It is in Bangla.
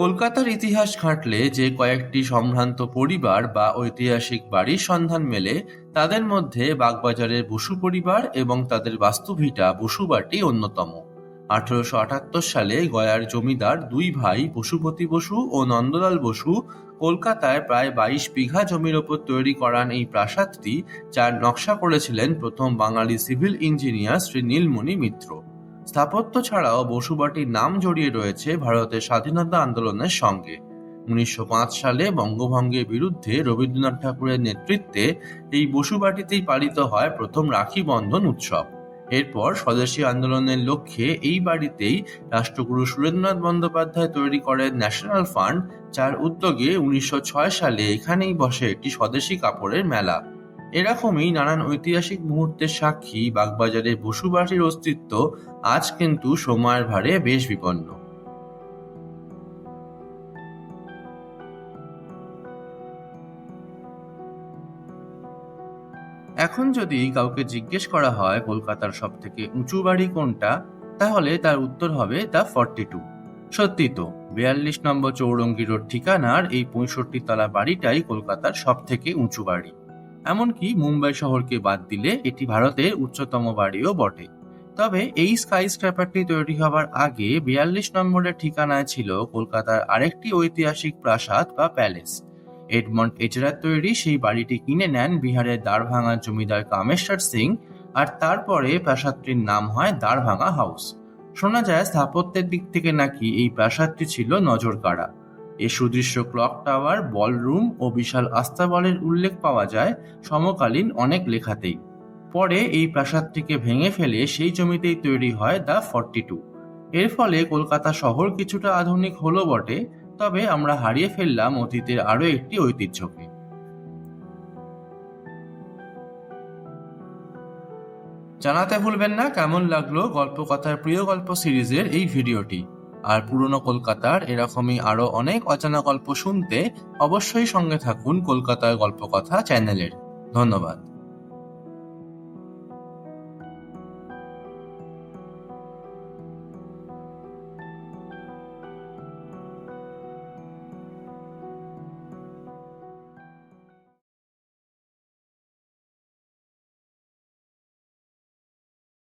কলকাতার ইতিহাস ঘাঁটলে যে কয়েকটি সম্ভ্রান্ত পরিবার বা ঐতিহাসিক বাড়ির সন্ধান মেলে, তাদের মধ্যে বাগবাজারের বসু পরিবার এবং তাদের বাস্তুভিটা বসুবাটি অন্যতম। আঠারোশো আটাত্তর সালে গয়ার জমিদার দুই ভাই পশুপতি বসু ও নন্দলাল বসু কলকাতায় প্রায় বাইশ বিঘা জমির ওপর তৈরি করান এই প্রাসাদটি, যার নকশা করেছিলেন প্রথম বাঙালি সিভিল ইঞ্জিনিয়ার শ্রী নীলমণি মিত্র। স্থাপত্য ছাড়াও বসুবাটির নাম জড়িয়ে রয়েছে ভারতের স্বাধীনতা আন্দোলনের সঙ্গে। উনিশশো পাঁচ সালে বঙ্গভঙ্গের বিরুদ্ধে রবীন্দ্রনাথ ঠাকুরের নেতৃত্বে এই বসুবাটিতেই পালিত হয় প্রথম রাখি বন্ধন উৎসব। এরপর স্বদেশী আন্দোলনের লক্ষ্যে এই বাড়িতেই রাষ্ট্রগুরু সুরেন্দ্রনাথ বন্দ্যোপাধ্যায় তৈরি করেন ন্যাশনাল ফান্ড, যার উদ্যোগে উনিশশো ছয় সালে এখানেই বসে একটি স্বদেশী কাপড়ের মেলা। এরকমই নানান ঐতিহাসিক মুহূর্তের সাক্ষী বাগবাজারের বসুবাটির অস্তিত্ব আজ কিন্তু সময়ের ভারে বেশ বিপন্ন। এখন যদি কাউকে জিজ্ঞেস করা হয় কলকাতার সব থেকে উঁচু বাড়ি কোনটা, তাহলে তার উত্তর হবে দ্য ফর্টি টু। সত্যি তো, বিয়াল্লিশ নম্বর চৌরঙ্গি রোড ঠিকানার এই পঁয়ষট্টি তলা বাড়িটাই কলকাতার সব থেকে উঁচু বাড়ি। এমনকি মুম্বাই শহরকে বাদ দিলে এটি ভারতের উচ্চতম বাড়িও বটে। তবে এই স্কাই স্ক্র্যাপারটি তৈরি হবার আগে বিয়াল্লিশ নম্বরের ঠিকানায় ছিল কলকাতার আরেকটি ঐতিহাসিক প্রাসাদ বা প্যালেস। এডমন্ড এচরার তৈরি সেই বাড়িটি কিনে নেন বিহারের দ্বারভাঙা জমিদার কামেশ্বর সিং আর তারপরে প্রাসাদটির নাম হয় দ্বারভাঙা হাউস। শোনা যায় স্থাপত্যের দিক থেকে নাকি এই প্রাসাদটি ছিল নজর এর সুদৃশ্য ক্লক টাওয়ার, বলরুম ও বিশাল আস্তাবলের উল্লেখ পাওয়া যায় সমকালীন অনেক লেখাতেই। পরে এই প্রাসাদটিকে ভেঙে ফেলে সেই জমিতেই তৈরি হয় দ্য ফর্টি টু। এর ফলে কলকাতা শহর কিছুটা আধুনিক হলো বটে, তবে আমরা হারিয়ে ফেললাম অতীতের আরও একটি ঐতিহ্যকে। জানাতে ভুলবেন না, কেমন লাগল গল্পকথার প্রিয় গল্প সিরিজের এই ভিডিওটি? আর পুরনো কলকাতার এরকমই আরও অনেক অজানা গল্প শুনতে অবশ্যই সঙ্গে থাকুন কলকাতার গল্পকথা চ্যানেলের। ধন্যবাদ।